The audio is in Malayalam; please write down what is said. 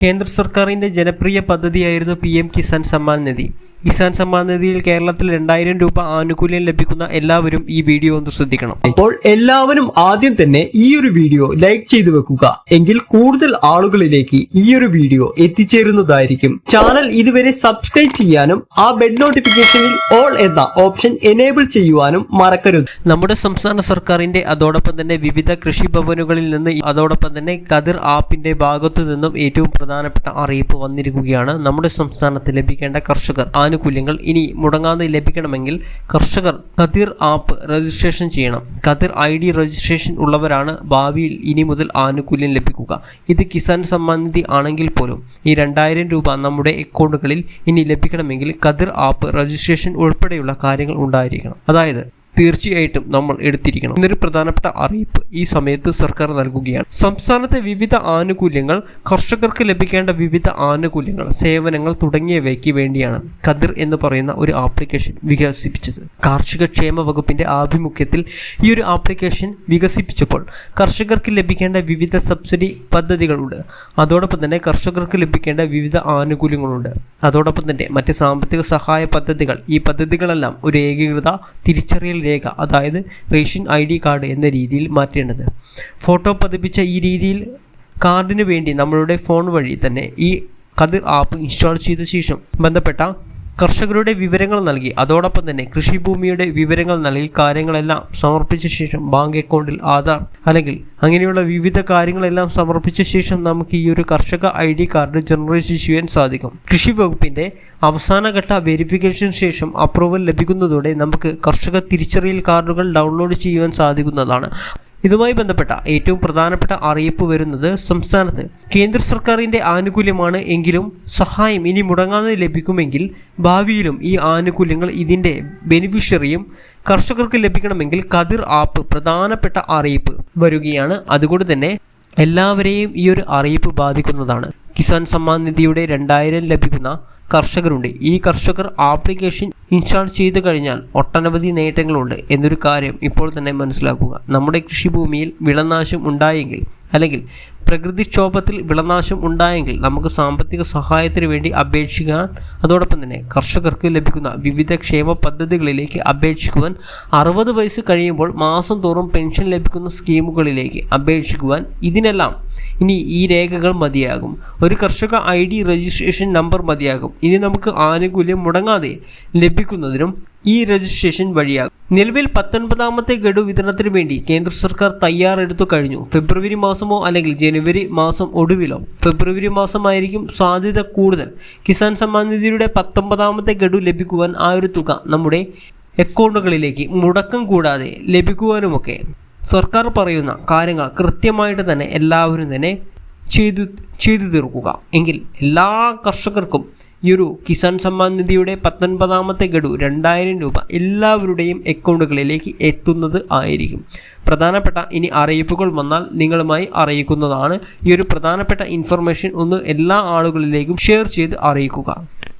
കേന്ദ്ര സർക്കാരിന്റെ ജനപ്രിയ പദ്ധതിയായിരുന്നു പി എം കിസാൻ സമ്മാൻ നിധി. കിസാൻ സമ്മാൻ നിധിയിൽ കേരളത്തിൽ രണ്ടായിരം രൂപ ആനുകൂല്യം ലഭിക്കുന്ന എല്ലാവരും ഈ വീഡിയോ ഒന്ന് ശ്രദ്ധിക്കണം. അപ്പോൾ എല്ലാവരും ആദ്യം തന്നെ ഈ ഒരു വീഡിയോ ലൈക്ക് ചെയ്തു വെക്കുക. എങ്കിൽ കൂടുതൽ ആളുകളിലേക്ക് ഈ ഒരു വീഡിയോ എത്തിച്ചേരുന്നതായിരിക്കും. ചാനൽ ഇതുവരെ സബ്സ്ക്രൈബ് ചെയ്യാനും ആ ബെഡ് നോട്ടിഫിക്കേഷനിൽ ഓൾ എന്ന ഓപ്ഷൻ എനേബിൾ ചെയ്യുവാനും മറക്കരുത്. നമ്മുടെ സംസ്ഥാന സർക്കാരിന്റെ അതോടൊപ്പം തന്നെ വിവിധ കൃഷിഭവനുകളിൽ നിന്ന് അതോടൊപ്പം തന്നെ കതിർ ആപ്പിന്റെ ഭാഗത്തു നിന്നും ഏറ്റവും പ്രധാനപ്പെട്ട അറിയിപ്പ് വന്നിരിക്കുകയാണ് നമ്മുടെ സംസ്ഥാനത്ത് ലഭിക്കേണ്ട കർഷകർ. ആനുകൂല്യങ്ങൾ ഇനി മുടങ്ങാതെ ലഭിക്കണമെങ്കിൽ കർഷകർ കതിർ ആപ്പ് രജിസ്ട്രേഷൻ ചെയ്യണം. കതിർ ഐ ഡി രജിസ്ട്രേഷൻ ഉള്ളവരാണ് ഭാവിയിൽ ഇനി മുതൽ ആനുകൂല്യം ലഭിക്കുക. ഇത് കിസാൻ സമ്മാൻ നിധി ആണെങ്കിൽ പോലും ഈ രണ്ടായിരം രൂപ നമ്മുടെ അക്കൗണ്ടുകളിൽ ഇനി ലഭിക്കണമെങ്കിൽ കതിർ ആപ്പ് രജിസ്ട്രേഷൻ ഉൾപ്പെടെയുള്ള കാര്യങ്ങൾ ഉണ്ടായിരിക്കണം. അതായത് തീർച്ചയായിട്ടും നമ്മൾ എടുത്തിരിക്കണം. എന്നൊരു പ്രധാനപ്പെട്ട അറിയിപ്പ് ഈ സമയത്ത് സർക്കാർ നൽകുകയാണ്. സംസ്ഥാനത്തെ വിവിധ ആനുകൂല്യങ്ങൾ കർഷകർക്ക് ലഭിക്കേണ്ട വിവിധ ആനുകൂല്യങ്ങൾ സേവനങ്ങൾ തുടങ്ങിയവയ്ക്ക് വേണ്ടിയാണ് കതിർ എന്ന് പറയുന്ന ഒരു ആപ്ലിക്കേഷൻ വികസിപ്പിച്ചത്. കാർഷിക ക്ഷേമ വകുപ്പിന്റെ ആഭിമുഖ്യത്തിൽ ഈ ഒരു ആപ്ലിക്കേഷൻ വികസിപ്പിച്ചപ്പോൾ കർഷകർക്ക് ലഭിക്കേണ്ട വിവിധ സബ്സിഡി പദ്ധതികളുണ്ട്. അതോടൊപ്പം തന്നെ കർഷകർക്ക് ലഭിക്കേണ്ട വിവിധ ആനുകൂല്യങ്ങളുണ്ട്. അതോടൊപ്പം തന്നെ മറ്റ് സാമ്പത്തിക സഹായ പദ്ധതികൾ ഈ പദ്ധതികളെല്ലാം ഒരു ഏകീകൃത തിരിച്ചറിയൽ രേഖ അതായത് റേഷൻ ഐ ഡി കാർഡ് എന്ന രീതിയിൽ മാറ്റേണ്ടത്. ഫോട്ടോ പതിപ്പിച്ച ഈ രീതിയിൽ കാർഡിന് വേണ്ടി നമ്മളുടെ ഫോൺ വഴി തന്നെ ഈ കതിർ ആപ്പ് ഇൻസ്റ്റാൾ ചെയ്ത ശേഷം ബന്ധപ്പെട്ട കർഷകരുടെ വിവരങ്ങൾ നൽകി. അതോടൊപ്പം തന്നെ കൃഷിഭൂമിയുടെ വിവരങ്ങൾ നൽകി. കാര്യങ്ങളെല്ലാം സമർപ്പിച്ച ശേഷം ബാങ്ക് അക്കൗണ്ടിൽ ആധാർ അല്ലെങ്കിൽ അങ്ങനെയുള്ള വിവിധ കാര്യങ്ങളെല്ലാം സമർപ്പിച്ച ശേഷം നമുക്ക് ഈ ഒരു കർഷക ഐ ഡി കാർഡ് ജനറേറ്റ് ചെയ്യാൻ സാധിക്കും. കൃഷി വകുപ്പിന്റെ അവസാനഘട്ട വെരിഫിക്കേഷൻ ശേഷം അപ്രൂവൽ ലഭിക്കുന്നതോടെ നമുക്ക് കർഷക തിരിച്ചറിയൽ കാർഡുകൾ ഡൗൺലോഡ് ചെയ്യുവാൻ സാധിക്കുന്നതാണ്. ഇതുമായി ബന്ധപ്പെട്ട ഏറ്റവും പ്രധാനപ്പെട്ട അറിയിപ്പ് വരുന്നത് സംസ്ഥാനത്ത് കേന്ദ്ര സർക്കാരിന്റെ ആനുകൂല്യമാണ് എങ്കിലും സഹായം ഇനി മുടങ്ങാതെ ലഭിക്കുമെങ്കിൽ ഭാവിയിലും ഈ ആനുകൂല്യങ്ങൾ ഇതിന്റെ ബെനിഫിഷ്യറിയും കർഷകർക്ക് ലഭിക്കണമെങ്കിൽ കതിർ ആപ്പ് പ്രധാനപ്പെട്ട അറിയിപ്പ് വരികയാണ്. അതുകൊണ്ട് തന്നെ എല്ലാവരെയും ഈ ഒരു അറിയിപ്പ് ബാധിക്കുന്നതാണ്. കിസാൻ സമ്മാൻ നിധിയുടെ രണ്ടായിരം ലഭിക്കുന്ന കർഷകരുണ്ട്. ഈ കർഷകർ ആപ്ലിക്കേഷൻ ഇൻസ്റ്റാൾ ചെയ്ത് കഴിഞ്ഞാൽ ഒട്ടനവധി നേട്ടങ്ങളുണ്ട് എന്നൊരു കാര്യം ഇപ്പോൾ തന്നെ മനസ്സിലാക്കുക. നമ്മുടെ കൃഷിഭൂമിയിൽ വിളനാശം ഉണ്ടായെങ്കിൽ അല്ലെങ്കിൽ പ്രകൃതിക്ഷോഭത്തിൽ വിളനാശം ഉണ്ടായെങ്കിൽ നമുക്ക് സാമ്പത്തിക സഹായത്തിന് വേണ്ടി അപേക്ഷിക്കാൻ അതോടൊപ്പം തന്നെ കർഷകർക്ക് ലഭിക്കുന്ന വിവിധ ക്ഷേമ പദ്ധതികളിലേക്ക് അപേക്ഷിക്കുവാൻ അറുപത് വയസ്സ് കഴിയുമ്പോൾ മാസം തോറും പെൻഷൻ ലഭിക്കുന്ന സ്കീമുകളിലേക്ക് അപേക്ഷിക്കുവാൻ ഇതിനെല്ലാം ഇനി ഈ രേഖകൾ മതിയാകും. ഒരു കർഷക ഐ ഡി രജിസ്ട്രേഷൻ നമ്പർ മതിയാകും. ഇനി നമുക്ക് ആനുകൂല്യം മുടങ്ങാതെ ലഭിക്കുന്നതിനും ഈ രജിസ്ട്രേഷൻ വഴിയാകും. നിലവിൽ പത്തൊൻപതാമത്തെ ഗഡു വിതരണത്തിന് വേണ്ടി കേന്ദ്ര സർക്കാർ തയ്യാറെടുത്തു കഴിഞ്ഞു. ഫെബ്രുവരി മാസമോ അല്ലെങ്കിൽ ജനുവരി മാസം ഒടുവിലോ ഫെബ്രുവരി മാസമായിരിക്കും സാധ്യത കൂടുതൽ. കിസാൻ സമ്മാൻ നിധിയുടെ പത്തൊമ്പതാമത്തെ ഗഡു ലഭിക്കുവാൻ ആ ഒരു തുക നമ്മുടെ അക്കൗണ്ടുകളിലേക്ക് മുടക്കം കൂടാതെ ലഭിക്കുവാനുമൊക്കെ സർക്കാർ പറയുന്ന കാര്യങ്ങൾ കൃത്യമായിട്ട് തന്നെ എല്ലാവരും തന്നെ ചെയ്തു ചെയ്തു തീർക്കുക. എങ്കിൽ എല്ലാ കർഷകർക്കും ഈ ഒരു കിസാൻ സമ്മാൻ നിധിയുടെ പത്തൊൻപതാമത്തെ ഗഡു രണ്ടായിരം രൂപ എല്ലാവരുടെയും അക്കൗണ്ടുകളിലേക്ക് എത്തുന്നത് ആയിരിക്കും. പ്രധാനപ്പെട്ട ഇനി അറിയിപ്പുകൾ വന്നാൽ നിങ്ങളുമായി അറിയിക്കുന്നതാണ്. ഈ ഒരു പ്രധാനപ്പെട്ട ഇൻഫർമേഷൻ ഒന്ന് എല്ലാ ആളുകളിലേക്കും ഷെയർ ചെയ്ത് അറിയിക്കുക.